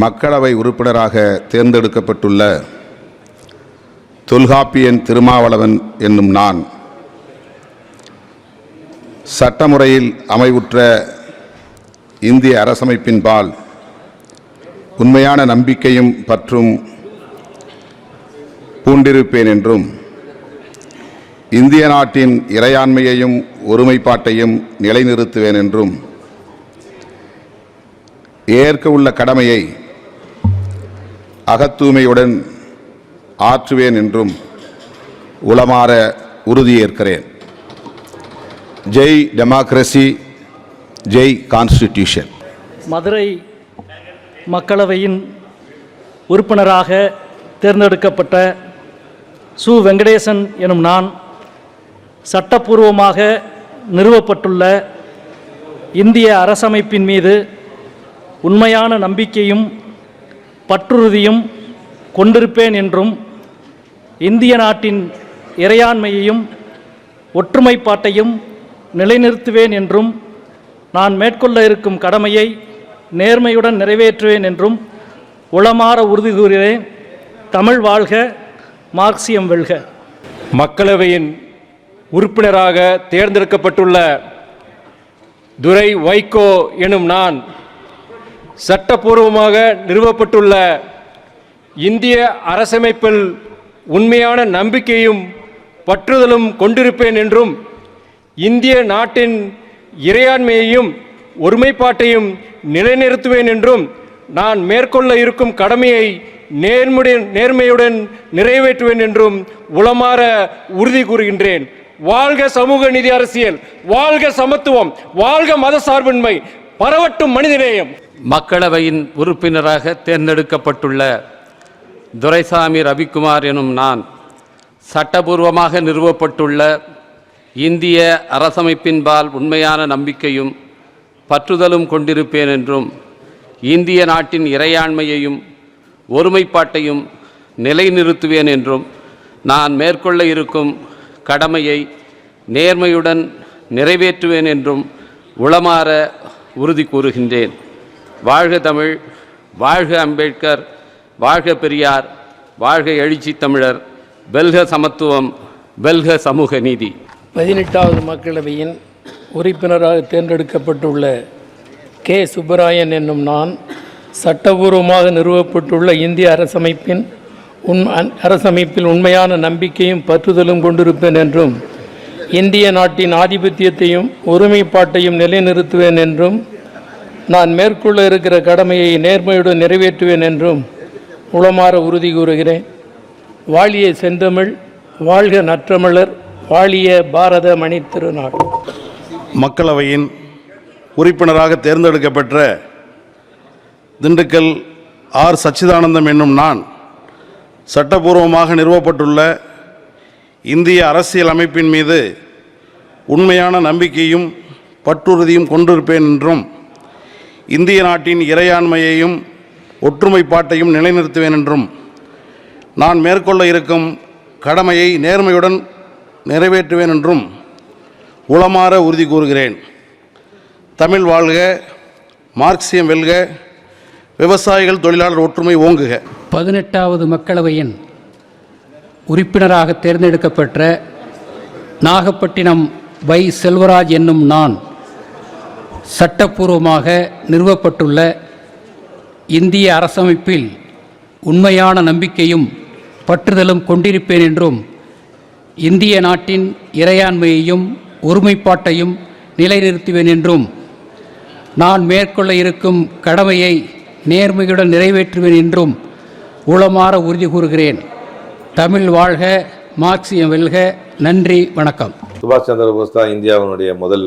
மக்களவை உறுப்பினராக தேர்ந்தெடுக்கப்பட்டுள்ள தொல்காப்பியன் திருமாவளவன் என்னும் நான் சட்டமுறையில் அமைவுற்ற இந்திய அரசமைப்பின்பால் உண்மையான நம்பிக்கையும் பற்றும் பூண்டிருப்பேன் என்றும் இந்திய நாட்டின் இறையாண்மையையும் ஒருமைப்பாட்டையும் நிலைநிறுத்துவேன் என்றும் ஏற்க உள்ள கடமையை அகத்தூய்மையுடன் ஆற்றுவேன் என்றும் உளமாற உறுதியேற்கிறேன். Jai democracy jai constitution. Madurai மக்களவையின் உறுப்பினராக தேர்ந்தெடுக்கப்பட்ட சு. வெங்கடேசன் எனும் நான் சட்டப்பூர்வமாக நிறுவப்பட்டுள்ள இந்திய அரசமைப்பின் மீது உண்மையான நம்பிக்கையும் பற்றுறுதியும் கொண்டிருப்பேன் என்றும் இந்திய நாட்டின் இறையாண்மையையும் ஒற்றுமைப்பாட்டையும் நிலைநிறுத்துவேன் என்றும் நான் மேற்கொள்ள இருக்கும் கடமையை நேர்மையுடன் நிறைவேற்றுவேன் என்றும் உளமாற உறுதி கூறுகிறேன். தமிழ் வாழ்க மார்க்சியம் வெல்க. மக்களவையின் உறுப்பினராக தேர்ந்தெடுக்கப்பட்டுள்ள துரை வைகோ எனும் நான் சட்டப்பூர்வமாக நிறுவப்பட்டுள்ள இந்திய அரசமைப்பில் உண்மையான நம்பிக்கையும் பற்றுதலும் கொண்டிருப்பேன் என்றும் இந்திய நாட்டின் இறையாண்மையையும் ஒருமைப்பாட்டையும் நிலைநிறுத்துவேன் என்றும் நான் மேற்கொள்ள இருக்கும் கடமையை நேர்முடன் நேர்மையுடன் நிறைவேற்றுவேன் என்றும் உளமாற உறுதி கூறுகின்றேன். வாழ்க சமூக நீதி அரசியல் வாழ்க சமத்துவம் வாழ்க மத சார்பின்மை பரவட்டும் மனிதநேயம். மக்களவையின் உறுப்பினராக தேர்ந்தெடுக்கப்பட்டுள்ள துரைசாமி ரவிக்குமார் எனும் நான் சட்டபூர்வமாக நிறுவப்பட்டுள்ள இந்திய அரசமைப்பின்பால் உண்மையான நம்பிக்கையும் பற்றுதலும் கொண்டிருப்பேன் என்றும் இந்திய நாட்டின் இறையாண்மையையும் ஒருமைப்பாட்டையும் நிலைநிறுத்துவேன் என்றும் நான் மேற்கொள்ள இருக்கும் கடமையை நேர்மையுடன் நிறைவேற்றுவேன் என்றும் உளமாற உறுதி கூறுகின்றேன். வாழ்க தமிழ் வாழ்க அம்பேத்கர் வாழ்க பெரியார் வாழ்க எழுச்சி தமிழர் வெல்க சமத்துவம் வெல்க சமூக நீதி. பதினெட்டாவது மக்களவையின் உறுப்பினராக தேர்ந்தெடுக்கப்பட்டுள்ள கே. சுப்பராயன் என்னும் நான் சட்டபூர்வமாக நிறுவப்பட்டுள்ள இந்திய அரசமைப்பின் உண் அரசமைப்பில் உண்மையான நம்பிக்கையும் பற்றுதலும் கொண்டிருப்பேன் என்றும் இந்திய நாட்டின் ஆதிபத்தியத்தையும் ஒருமைப்பாட்டையும் நிலைநிறுத்துவேன் என்றும் நான் மேற்கொள்ள இருக்கிற கடமையை நேர்மையுடன் நிறைவேற்றுவேன் என்றும் உளமாற உறுதி கூறுகிறேன். வாழிய செந்தமிழ் வாழ்க நற்றமிழர் வாழிய பாரத மணி திருநாள். மக்களவையின் உறுப்பினராக தேர்ந்தெடுக்கப்பெற்ற திண்டுக்கல் ஆர் சச்சிதானந்தம் என்னும் நான் சட்டபூர்வமாக நிறுவப்பட்டுள்ள இந்திய அரசியல் அமைப்பின் மீது உண்மையான நம்பிக்கையும் பற்றுறுதியும் கொண்டிருப்பேன் என்றும் இந்திய நாட்டின் இறையாண்மையையும் ஒற்றுமைப்பாட்டையும் நிலைநிறுத்துவேன் என்றும் நான் மேற்கொள்ள இருக்கும் கடமையை நேர்மையுடன் நிறைவேற்றுவேன் என்றும் உளமாற உறுதி கூறுகிறேன். தமிழ் வாழ்க மார்க்சியம் வெல்க விவசாயிகள் தொழிலாளர் ஒற்றுமை ஓங்குக. பதினெட்டாவது மக்களவையின் உறுப்பினராக தேர்ந்தெடுக்கப்பட்ட நாகப்பட்டினம் வை செல்வராஜ் என்னும் நான் சட்டப்பூர்வமாக நிறுவப்பட்டுள்ள இந்திய அரசமைப்பில் உண்மையான நம்பிக்கையும் பற்றுதலும் கொண்டிருப்பேன் என்றும் இந்திய நாட்டின் இறையாண்மையையும் ஒருமைப்பாட்டையும் நிலைநிறுத்துவேன் என்றும் நான் மேற்கொள்ள இருக்கும் கடமையை நேர்மையுடன் நிறைவேற்றுவேன் என்றும் உளமாற உறுதி கூறுகிறேன். தமிழ் வாழ்க மார்க்சியம் வெல்க நன்றி வணக்கம். சுபாஷ் சந்திர போஸ் தான் இந்தியாவினுடைய முதல்